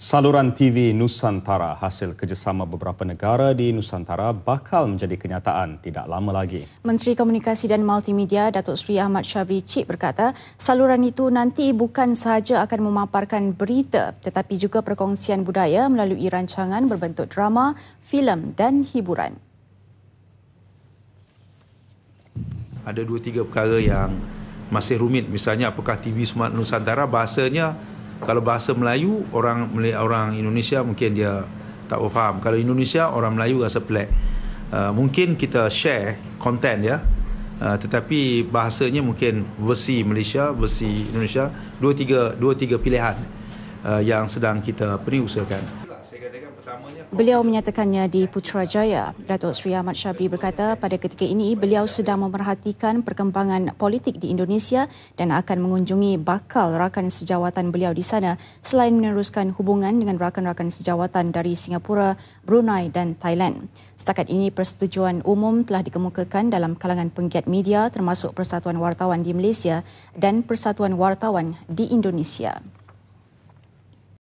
Saluran TV Nusantara hasil kerjasama beberapa negara di Nusantara bakal menjadi kenyataan tidak lama lagi. Menteri Komunikasi dan Multimedia Datuk Seri Ahmad Syabri Cik berkata, saluran itu nanti bukan sahaja akan memaparkan berita tetapi juga perkongsian budaya melalui rancangan berbentuk drama, filem dan hiburan. Ada dua tiga perkara yang masih rumit misalnya apakah TV Smart Nusantara bahasanya kalau bahasa Melayu orang orang Indonesia mungkin dia tak faham. Kalau Indonesia orang Melayu rasa pelik. Uh, mungkin kita share content ya. Uh, tetapi bahasanya mungkin versi Malaysia versi Indonesia dua tiga dua tiga pilihan uh, yang sedang kita perlu usahakan Beliau menyatakannya di Putrajaya. Datuk Seri Ahmad Syabri berkata pada ketika ini beliau sedang memerhatikan perkembangan politik di Indonesia dan akan mengunjungi bakal rakan sejawatan beliau di sana selain meneruskan hubungan dengan rakan-rakan sejawatan dari Singapura, Brunei dan Thailand. Setakat ini persetujuan umum telah dikemukakan dalam kalangan penggiat media termasuk Persatuan Wartawan di Malaysia dan Persatuan Wartawan di Indonesia.